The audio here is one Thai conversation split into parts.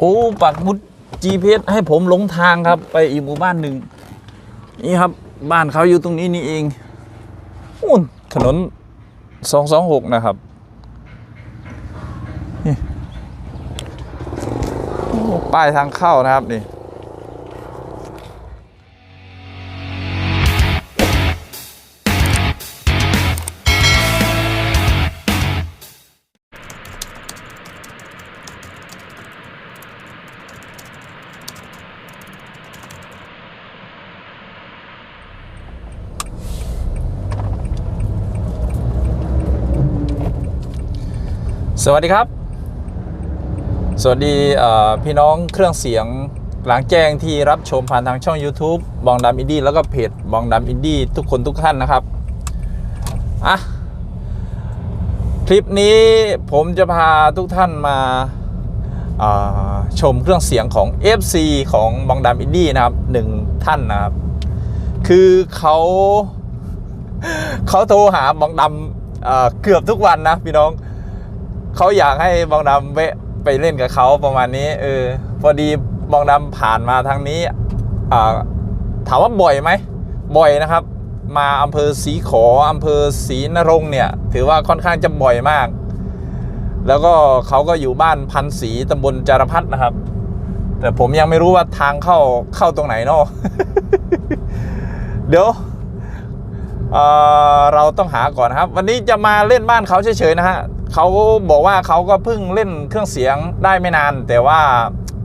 โอ้ปักมุด GPS ให้ผมหลงทางครับ ไปอีกหมู่บ้านหนึ่งนี่ครับบ้านเขาอยู่ตรงนี้นี่เองอู้นถนน226นะครับนี่ป้ายทางเข้านะครับนี่ สวัสดีครับ สวัสดีพี่น้องเครื่องเสียงหลังแจ้งที่รับชมผ่านทางช่อง YouTube บองดำอินดี้แล้วก็เพจบองดำอินดี้ทุกคนทุกท่านนะครับ อะ คลิปนี้ผมจะพาทุกท่านมาาชมเครื่องเสียงของ FC ของบองดำอินดี้นะครับหนึ่งท่านนะครับ คือเขาเขาโทรหาบองดำเกือบทุกวันนะพี่น้อง เขาอยากให้บองดำแวะไปเล่นกับเขาประมาณนี้ เออ พอดีบองดำผ่านมาทางนี้อ่าถามว่าบ่อยไหมบ่อยนะครับ มาอำเภอศรีขออำเภอศรีนรงเนี่ย ถือว่าค่อนข้างจะบ่อยมาก แล้วก็เขาก็อยู่บ้านพันศรีตำบลจารพัฒนะครับ แต่ผมยังไม่รู้ว่าทางเข้าเข้าตรงไหนเนาะเดี๋ยวเเราต้องหาก่อนนครับ วันนี้จะมาเล่นบ้านเขาเฉยๆนะฮะ เขาบอกว่าเขาก็เพิ่งเล่นเครื่องเสียงได้ไม่นาน แต่ว่า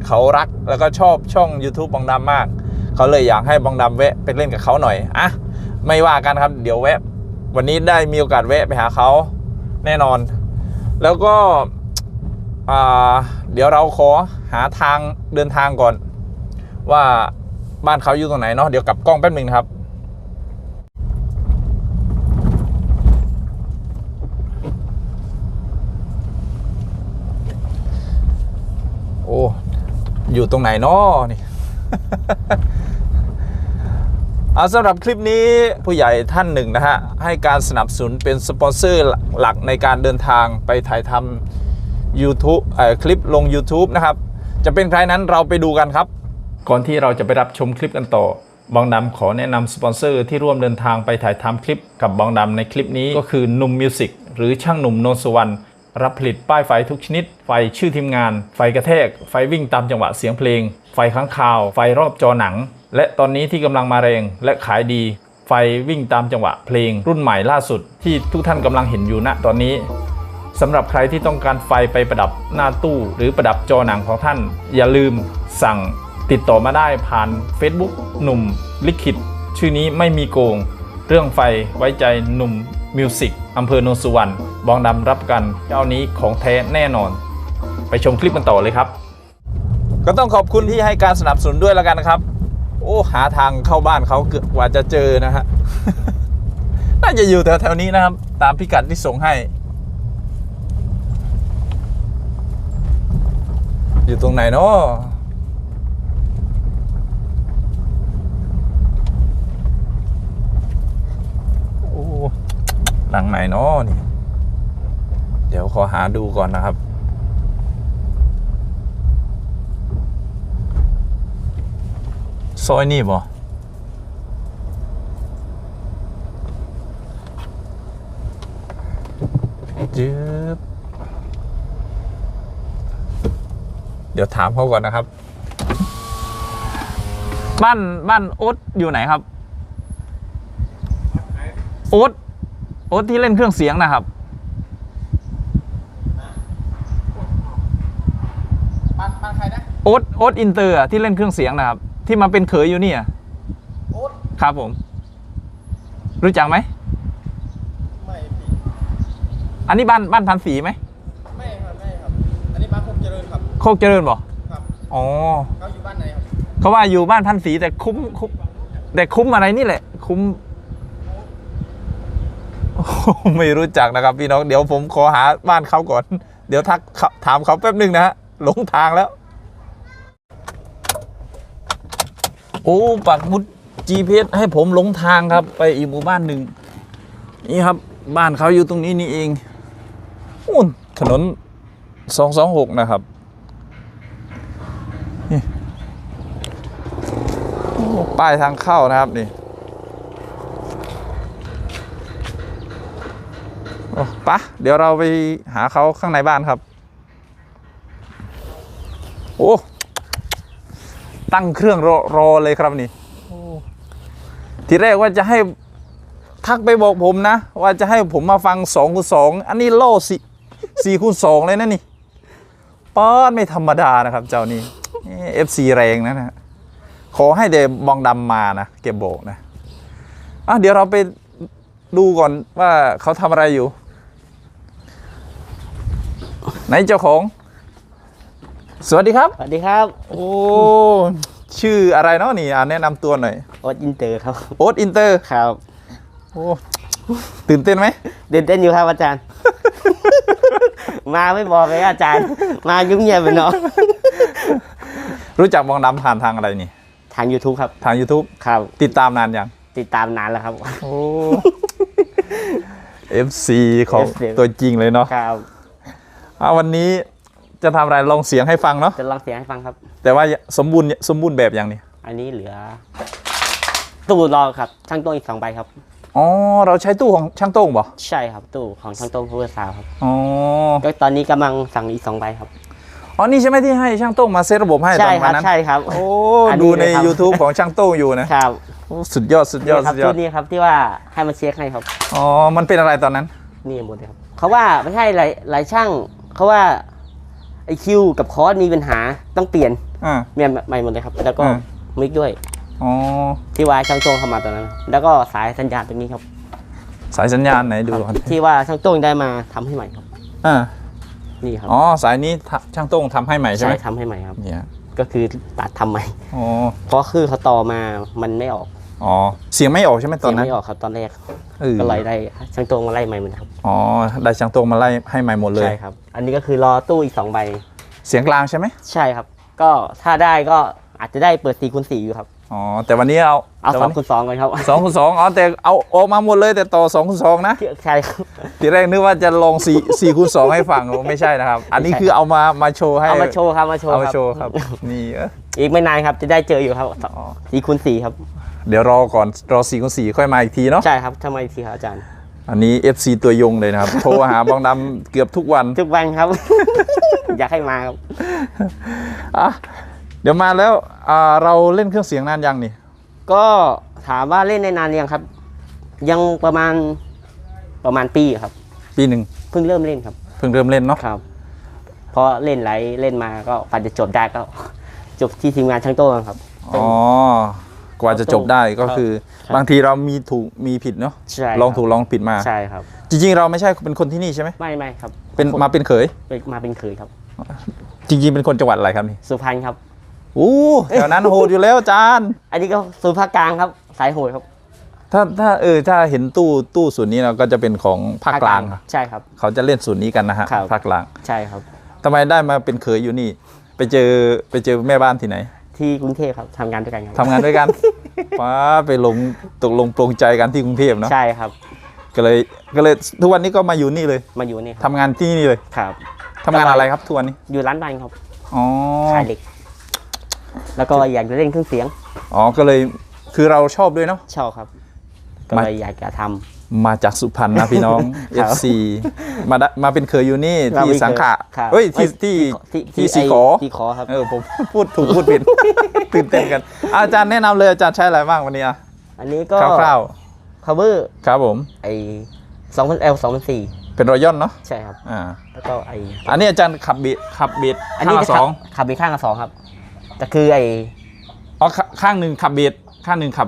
เขารักแล้วก็ชอบช่อง YouTube บองดำมาก เขาเลยอยากให้บองดำแวะไปเล่นกับเขาหน่อยอะไม่ว่ากันครับเดี๋ยวแวะ วันนี้ได้มีโอกาสแวะไปหาเขาแน่นอน แล้วก็เดี๋ยวเราขอหาทางเดินทางก่อน ว่าบ้านเขาอยู่ตรงไหนเนาะเดี๋ยวกลับกล้องแป๊บหนึงครับ โอ้ อยู่ตรงไหนเนาะนี่เอาสำหรับคลิปนี้ผู้ใหญ่ท่านหนึ่งนะฮะ ให้การสนับสนุนเป็นสปอนเซอร์หลักในการเดินทางไปถ่ายทำ YouTube คลิปลง YouTube นะครับ จะเป็นใครนั้นเราไปดูกันครับ ก่อนที่เราจะไปรับชมคลิปกันต่อบองดำขอแนะนำสปอนเซอร์ที่ร่วมเดินทางไปถ่ายทำคลิปกับบองดำในคลิปนี้ก็คือหนุ่มมิวสิกหรือช่างหนุ่มนนสุวรรณ รับผลิตป้ายไฟทุกชนิด ไฟชื่อทีมงาน ไฟกระแทก ไฟวิ่งตามจังหวะเสียงเพลง ไฟค้างคาว ไฟรอบจอหนัง และตอนนี้ที่กำลังมาแรงและขายดี ไฟวิ่งตามจังหวะเพลง รุ่นใหม่ล่าสุดที่ทุกท่านกำลังเห็นอยู่ณตอนนี้สำหรับใครที่ต้องการไฟไปประดับหน้าตู้ หรือประดับจอหนังของท่าน อย่าลืมสั่งติดต่อมาได้ผ่าน Facebook หนุ่มลิขิต ชื่อนี้ไม่มีโกง เรื่องไฟไว้ใจหนุ่ม มิวสิกอำเภอโนนสุวรรณบองดำรับกันเจ้านี้ของแท้แน่นอน ไปชมคลิปกันต่อเลยครับ ก็ต้องขอบคุณที่ให้การสนับสนุนด้วยแล้วกันนะครับ โอ้หาทางเข้าบ้านเขาเกือบกว่าจะเจอนะฮะ น่าจะอยู่แถวๆนี้นะครับ ตามพิกัดที่ส่งให้ อยู่ตรงไหนเนาะ หลังไหนเนาะนี่ เดี๋ยวขอหาดูก่อนนะครับ ซอยนี่บ่จึ๊บเดี๋ยวถามเขาก่อนนะครับ บ้านบ้านโอ๊ตอยู่ไหนครับ โอ๊ต โอ๊ตที่เล่นเครื่องเสียงนะครับบ้านบ้านใครนะโอ๊ตโอ๊ตอินเตอร์อะที่เล่นเครื่องเสียงนะครับ ที่มาเป็นเขยอยู่เนี่ยโอ๊ตครับผม รู้จักไหมไม่พี่อันนี้บ้านบ้านพันสีไหมไม่ครับไม่ครับ อันนี้บ้านคงเจริญครับ โคกเจริญบ่ครับอ๋อเขาอยู่บ้านไหนครับเขาว่าอยู่บ้านพันสีแต่คุ้มคุ้มแต่คุ้มอะไรนี่แหละ คุ้มโอ้โห ไม่รู้จักนะครับพี่น้อง เดี๋ยวผมขอหาบ้านเขาก่อน เดี๋ยวทักถามเขาแป๊บหนึ่งนะฮะ หลงทางแล้ว โอ้ปักมุด GPS ให้ผมหลงทางครับ ไปอีกหมู่บ้านหนึ่ง นี่ครับ บ้านเขาอยู่ตรงนี้นี่เองอู้ถนน226นะครับป้ายทางเข้านะครับนี่ ปะเดี๋ยวเราไปหาเขาข้างในบ้านครับ โอ้ตั้งเครื่องรอรอเลยครับนี่ทีแรกว่าจะให้ทักไปบอกผมนะ ว่าจะให้ผมมาฟัง2คูณ2อันนี้โล่สี่สี่คูณ2เลยนะนี่ป้อนไม่ธรรมดานะครับ เจ้านี่เอฟซีแรงนะนะขอให้เดบองดำมานะเก็บโบกนะอะเดี๋ยวเราไปดูก่อนว่าเขาทำอะไรอยู่ ไหนเจ้าของ สวัสดีครับ สวัสดีครับ โอ้ชื่ออะไรเนาะนี่อ่าแนะนำตัวหน่อยโอ๊ตอินเตอร์ครับโอ๊ตอินเตอร์ครับโอ้ตื่นเต้นไหมเดินเต้นอยู่ครับอาจารย์ มาไม่บอกเลยอาจารย์ มายุ่งเงียบไปเนาะรู้จักบองดำผ่านทางอะไรนี่ ทาง YouTube ครับทาง YouTube ครับ ติดตามนานยัง ติดตามนานแล้วครับ โอ้ FC ของ FC ตัวจริงเลยเนาะครับ อะวันนี้จะทำอะไรลองเสียงให้ฟังเนาะจะลองเสียงให้ฟังครับ แต่ว่าสมบูรณ์สมบูรณ์แบบอย่างนี้อันนี้เหลือ ตู้รอครับช่างโต้งอีกสองใบครับอ๋อเราใช้ตู้ของช่างโต้งบ่ใช่ครับตู้ของช่างโต้งพูดสาวครับอ๋อก็ตอนนี้กำลังสั่งอีกสองใบครับอ๋อนี่ใช่ไหมที่ให้ช่างโต้งมาเซตระบบให้ตใช่อนควัรันบนั้นใช่ครับ โอ้อันนี้ดูใน เลยครับ YouTube ของช่างโต้งอยู่นะครับโอ้สุดยอดสุดยอดนี่ครัสุดยอชุดดนี้ครับที่ว่าให้มาเช็คให้ครับ อ๋อมันเป็นอะไรตอนนั้น นี่หมดเลยครับเขาว่าไม่ใช่หลายหลายช่าง เขาว่าไอคิวกับคอร์สมีปัญหาต้องเปลี่ยนอ่าเปลี่ยนใหม่หมดเลยครับ แล้วก็อ่า มิกด้วย อ๋อ ที่ว่าช่างโต้งเข้ามาตอนนั้น แล้วก็สายสัญญาณตรงนี้ครับ สายสัญญาณไหนดูก่อนที่ว่าช่างโต้งได้มาทำให้ใหม่ครับ อ่านี่ครับอ๋อ สายนี้ทะช่างโต้งทำให้ใหม่ใช่ไหมทำให้ใหม่ครับ เนี่ย ก็คือตัดทำใหม่ อ๋อ เพราะคือเขาต่อมามันไม่ออก อ๋อเสียงไม่ออกใช่ไหมตเสีอยนงนั้นไม่ออกครับตอนแรกเออก็เลยได้ช่างโต้งมาไล่ใหม่เหมือนครับอ๋อได้ช่างโต้งมาไล่ให้ใหม่หมดเลย ใช่ครับ อันนี้ก็คือรอตู้อีกสองใบเสียงกลางใช่ไหมใช่ครับ ก็ถ้าได้ก็อาจจะได้เปิด4คูณ4อยู่ครับอ๋อแต่วันนี้เอาเอาแต่สวัอนงนี้คูณสองกันครับสองคูณสองอ๋อแต่เอาออกมาหมดเลยแต่ต่อสองคูณสองนะใช่ครับทีแรกนึกว่าจะลองสี่สี่คูณสองให้ฟังไม่ใช่นะครับ อันนี้คือเอามามาโชว์ให้เอามาโชว์ครับมาโชว์เอามาครับโชว์ครับนี่เอออีกไม่นานครับจะได้เจออยู่ครับอ๋อสี่คูณสี่ครับ เดี๋ยวรอก่อนรอสี่คูณสี่ค่อยมาอีกทีเนาะใช่ครับทำไมทีครับอาจารย์ อันนี้ FC ตัวยงเลยนะครับ โทรหาบองดำเกือบทุกวันทุกวันครับ อยากให้มาครับอะเดี๋ยวมาแล้วอ่าเราเล่นเครื่องเสียงนานยังนี่ ก็ถามว่าเล่นในนานยังครับ ยังประมาณประมาณปีครับ ปีหนึ่งเพิ่งเริ่มเล่นครับ เพิ่งเริ่มเล่นเนาะครับเพราะเล่นไหลเล่นมาก็ปันจะจบได้ก็ จบที่ทีมงานช่างโต้งครับ อ๋อ กว่าจะจบได้ก็คือครับบางทีเรามีถูกมีผิดเนาะใช่ครับลองถูกลองผิดมาใช่ครับ จริงๆ เราไม่ใช่เป็นคนที่นี่ใช่ไหมไม่ไม่ครับ เป็นมาเป็นเขยเป็นมาเป็นเคยครับ จริงๆเป็นคนจังหวัดอะไรครับนี่สุพรรณครับอู้แถวนั้นโหดอยู่แล้วอาจารย์อันนี้ก็ศูนย์ภาคกลางครับ สายโหดครับ ถ้าถ้าเออถ้าเห็นตู้ตู้ส่วนนี้เราก็จะเป็นของภาคกลางใช่ครับ เขาจะเล่นส่วนนี้กันนะฮะครับภาคกลางใช่ครับทำไมได้มาเป็นเขยอยู่นี่ ไปเจอไปเจอแม่บ้านที่ไหน ที่กรุงเทพครับทำงานด้วยกันครับทำงานด้วยกันป้าไปลงตกลงปรงใจกันที่กรุงเทพเนาะใช่ครับ ก็เลยก็เลยทุกวันนี้ก็มาอยู่นี่เลยมาอยู่นี่คทำรับงานที่นี่เลยครับทำงานอะไรครับทุกวันนี้อยู่ร้านบันครับอ๋อขายเหล็ก แล้วก็อยากจะเล่นเครื่องเสียงอ๋อก็เลยคือเราชอบด้วยเนาะชอบครับ ก็มาเลยอยากจะทำ มาจากสุพรรณนะพี่น้องครับ FC มาได้มาเป็นเคยอยู่นี่มาที่เป็นเคยสังขะครับเฮ้ยที่ที่ที่สีไขอที่ขอครับเออผมพูดถูกพูดผิดตื่นเต้นกัน อาจารย์แนะนำเลยอาจารย์ใช้อะไรบ้างวันนี้อะอันนี้ก็คร่าว cover ๆครับผมไอ้สองพัน L สองพันสี่เป็นรอยย่อนเนาะใช่ครับอ่าแล้วก็ไอ้อันนี้อาจารย์ขับบีดขับบีดอันข้างนี้ละจะสขัอบงขับไปข้างละสองครับแต่คือไอ้อ๋อข้าข้างหนึ่งขับบีดข้างหนึ่งขับ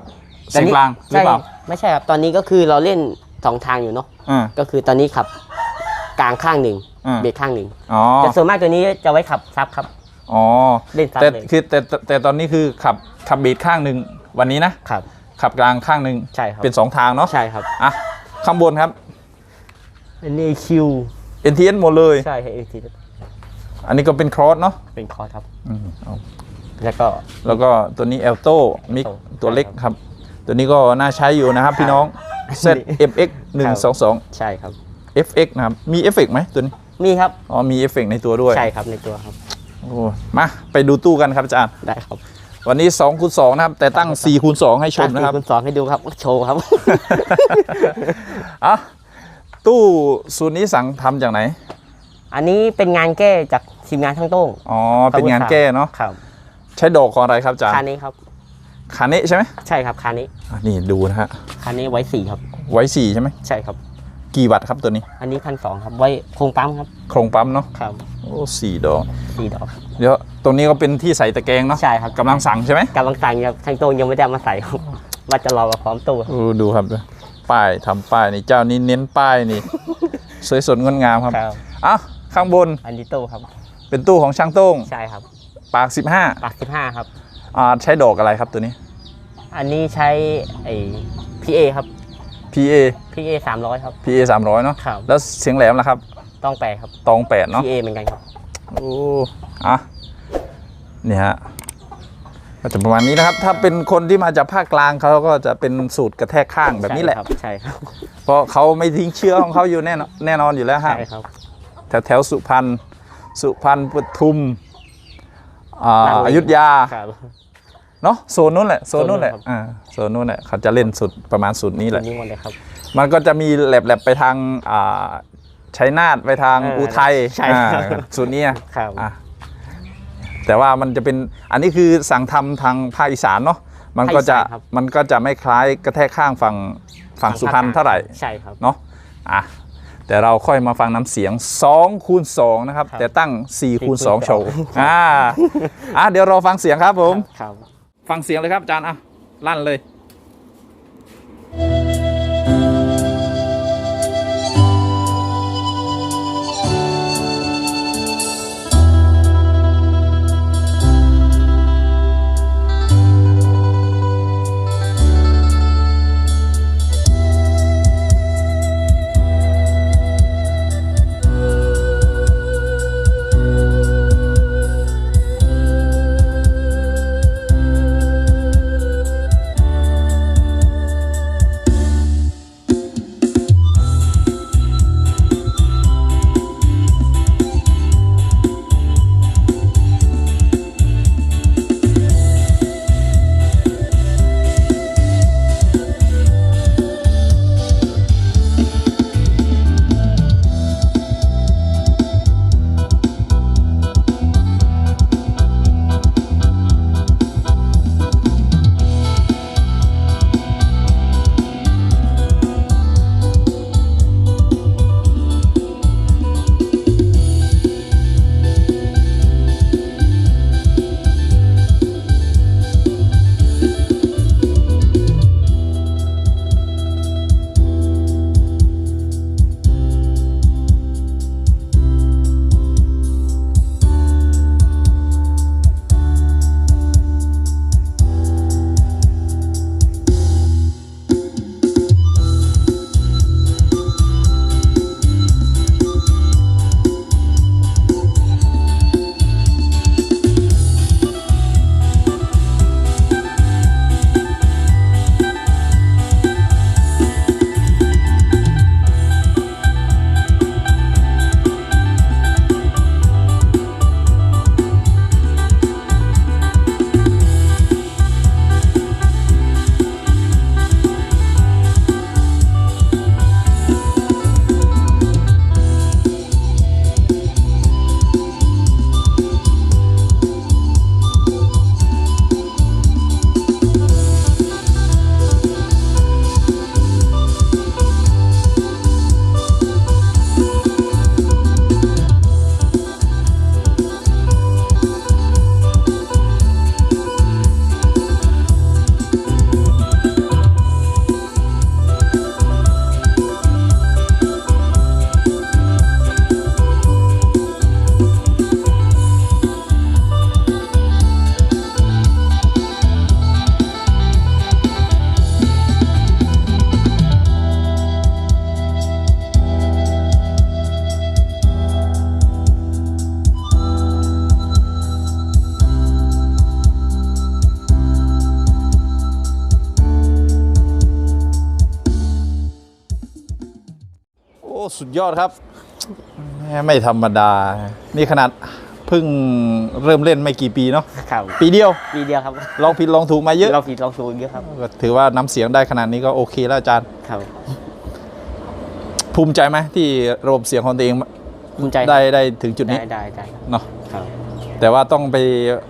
เสียงตอนนี้กลางหรือเปล่าใช่ไม่ใช่ครับ ตอนนี้ก็คือเราเล่นสองทางอยู่เนาะอ่า ก็คือตอนนี้ขับกลางข้างหนึ่งอ่า เบรกข้างหนึ่งอ๋อ แต่ส่วนมากตัวนี้จะไว้ขับซับครับ อ๋อ เล่นซับแต่เลยคือแต่แต่แต่ตอนนี้คือขับขับบีดข้างหนึ่งวันนี้นะ ครับ ขับกลางข้างหนึ่งใช่ครับเป็นสองทางเนาะใช่ครับอะข้างบนครับ อันนี้คิว NTN หมดเลย ใช่ครับเอทีอันนี้ก็เป็นครอสเนาะเป็นคอร์สครับ อืมเอาแล้วก็ แล้วก็ตัวนี้ a l t o Mic Alto ตัวเล็กใช่ครับครับ ตัวนี้ก็น่าใช้อยู่นะครับพี่น้อง ZFX 122 ใช่ครับ FX นะครับ มีเอฟเฟกต์ไหมตัวนี้ มีครับ อ๋อ มีเอฟเฟกต์ในตัวด้วย ใช่ครับในตัวครับ โอ้ มา ไปดูตู้กันครับอาจารย์ ได้ครับ วันนี้2คูณ2นะครับ แต่ตั้ง4คูณ2ให้ชมนะครับคุณสองให้ดูครับ โชว์ครับอะตู้ศูนย์นี้สั่งทำจากไหน อันนี้เป็นงานแก้จากทีมงานทั้งโต้ง อ๋อ เป็นงานแก้เนาะ ครับ ใช้ดอกของอะไรครับอาจารย์คันนี้ครับ คาเนะใช่ไหมใช่ครับคันนี้อะนี่ดูนะฮะ คันนี้ไว้สี่ครับ ไว้สี่ใช่ไหม ใช่ครับ กี่วัตต์ครับตัวนี้ อันนี้พันสองครับ ไว้โครงปั๊มครับโครงปั๊มเนาะ ครับโอ้สี่ดอก สี่ดอกครับเดี๋ยวตรงนี้ก็เป็นที่ใส่ตะแกรงเนาะใช่ครับกำลังสั่งใช่ไหมกำลังสั่งครับทั้งโต้งยังไม่ได้เอามาใส่ครับว่าจะรอมาพร้อมตู้ครับโอ้ดูครับ ป้ายทำป้ายนี่เจ้านี้เน้นป้ายนี่ สวยสดงดงามครับครับ อะข้างบนอันนี้ตู้ครับ เป็นตู้ของช่างโต้งใช่ครับ ปาก 15 ปากสิบห้าครับ อ่าใช้ดอกอะไรครับตัวนี้ อันนี้ใช้ไอ้พีเอครับ PA พีเอสามร้อยครับ PA 300เนาะครับแล้วเสียงแหลมล่ะครับต้องแปลครับ ตอง8เนาะพีเอเหมือนกันครับ โอ้อะนี่ฮะก็จะประมาณนี้นะครับ ถ้าเป็นคนที่มาจากภาคกลางเขาก็จะเป็นสูตรกระแทกข้างแบบนี้แหละ ใช่ครับใช่ครับเพราะเขาไม่ทิ้งเชื้อของเขาอยู่แน่นอนแน่นอนอยู่แล้วฮะ ใช่ครับ แถวแถวสุพรรณ สุพรรณปทุมอ่าลาดบุรีอยุธยา ครับ เนาะโซนนู้นแหละโซนนู้นแหละโซนนู้นครับอ่าโซนนู้นแหละเขาจะเล่นสุดประมาณสุดนี้แหตัละวนี้หมดเลยครับ มันก็จะมีแหลบๆไปทางอ่าชัยนาทไปทางเอออุอุทัยใช่อ่าครับสุดนี้อะครับอะแต่ว่ามันจะเป็นอันนี้คือสั่งทำทางภาคอีสานเนาะมันก็จะภาคอีสานครับมันก็จะไม่คล้ายกระแทกข้างฝั่งฝั่งสุพรรณเท่าไหร่ใช่ครับเนาะอะแต่เราค่อยมาฟังน้ำเสียง2คูณ2นะครับครับแต่ตั้ง4คูณคูณ2โชว์สองอ่าอะเดี๋ยวเราฟังเสียงครับผมครับ ฟังเสียงเลยครับอาจารย์อะลั่นเลย สุดยอดครับแหมไม่ธรรมดา นี่ขนาดเพิ่งเริ่มเล่นไม่กี่ปีเนาะครับปีเดียวปีเดียวครับลองผิดลองถูกมาเยอะเราผิดลองถูกเยอะครับก็ถือว่าน้ำเสียงได้ขนาดนี้ก็โอเคแล้วอาจารย์ ครับ ภูมิใจไหมที่ระบบเสียงของตัวเองภูมิใจได้ได้ถึงจุดนี้ได้ได้ได้เนาะครับ แต่ว่าต้องไป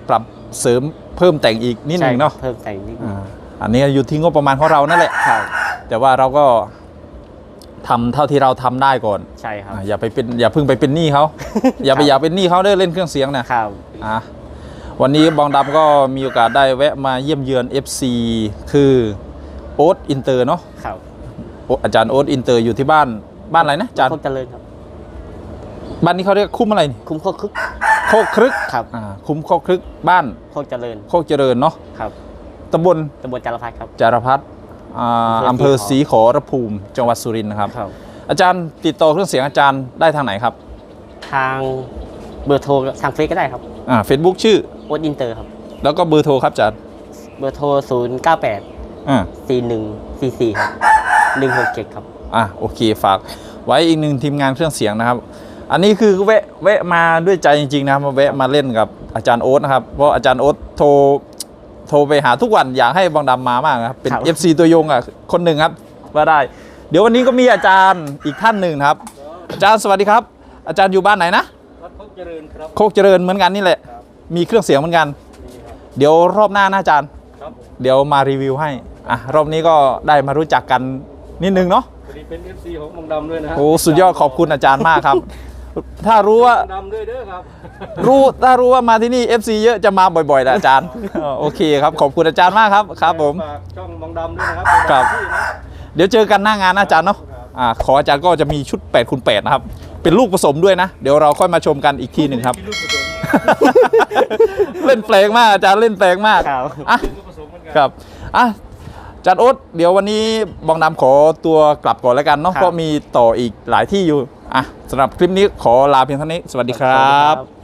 ปรับเสริมเพิ่มแต่งอีกนิดหนึ่งเนาะใช่เพิ่มแต่งนิดนึงอ่าอันนี้อยู่ที่งบประมาณของเรานั่นแหละครับแต่ว่าเราก็ ทำเท่าที่เราทำได้ก่อนใช่ครับ อ่าอย่าไปเป็นอย่าเพิ่งไปเป็นหนี้เขา อย่าไปครับ อย่าเป็นหนี้เขาเด้อเล่นเครื่องเสียงนะ ครับ อะวันนี้บองดำก็มีโอกาสได้แวะมาเยี่ยมเยือน FC คือโอ๊ตอินเตอร์เนาะครับโอ๊ตอาจารย์โอ๊ตอินเตอร์อยู่ที่บ้านบ้านอะไรนะอาจารย์ โคกเจริญครับ บ้านนี้เขาเรียกคุ้มอะไรนี่คุ้มโคกคึก โคกครึกครับ อ่าคุ้มโคกครึกบ้านโคกเจริญโคกเจริญเนาะครับตำบลตำบลจารพัฒครับจารพัฒน์อ่าอำอำเภเภออศศรีรีขขออรภูมิ จังหวัดสุรินทร์นะครับ ครับ อาจารย์ติดต่อเครื่องเสียงอาจารย์ได้ทางไหนครับทางเบอร์โทรทางเฟซก็ได้ครับอ่าเฟซบุ๊กชื่อ โอ๊ตอินเตอร์ครับ แล้วก็เบอร์โทรครับอาจารย์เบอร์โทร 0 9 8 อ่า 4 1 4 4ครับ167ครับ อะโอเคฝากไว้อีกหนึ่งทีมงานเครื่องเสียงนะครับ อันนี้คือแวะแวะมาด้วยใจจริงๆนะครับมาแวะมาเล่นกับอาจารย์โอ๊ตนะครับเพราะอาจารย์โอ๊ตโทร โทรไปหาทุกวันอยากให้บางดำมามากนะครับเป็น ครับ FC ตัวยงอะคนหนึ่งครับว่าได้ เดี๋ยววันนี้ก็มีอาจารย์อีกท่านหนึ่งนะครับ อาจารย์สวัสดีครับ อาจารย์อยู่บ้านไหนนะ วัดโคกเจริญครับ โคกเจริญเหมือนกันนี่แหละ มีเครื่องเสียงเหมือนกัน เดี๋ยวรอบหน้านะอาจารย์ ครับเดี๋ยวมารีวิวให้ อะ รอบนี้ก็ได้มารู้จักกันนิดนึงเนาะวันนี้เป็น FC ของมงดำด้วยนะฮะโอ้สุดยอดขอบคุณอาจารย์มากครับ ถ้ารู้ว่ามงดำด้วยเด้อครับ รู้ถ้ารู้ว่ามาที่นี่ FC เยอะจะมาบ่อยๆแหละอาจารย์เออโอเคครับขอบคุณอาจารย์มากครับครับ ผมฝากช่องมงดำด้วยนะครับครับ เป็นที่นะ เดี๋ยวเจอกันหน้างานนะอาจารย์เนาะอ่าขออาจารย์ก็จะมีชุด8คูณ8นะครับ เป็นลูกผสมด้วยนะ เดี๋ยวเราค่อยมาชมกันอีกทีหนึ่งครับมีลูกผสมเล่นแปลงมากอาจารย์เล่นแปลงมากครับ อะลูกผสมเหมือนกันครับอะอาจารย์โอ๊ตเดี๋ยววันนี้บองดำขอตัวกลับก่อนแล้วกันเนาะครับ เพราะมีต่ออีกหลายที่อยู่ อะสำหรับคลิปนี้ขอลาเพียงเท่านี้ สวัสดีครับครับ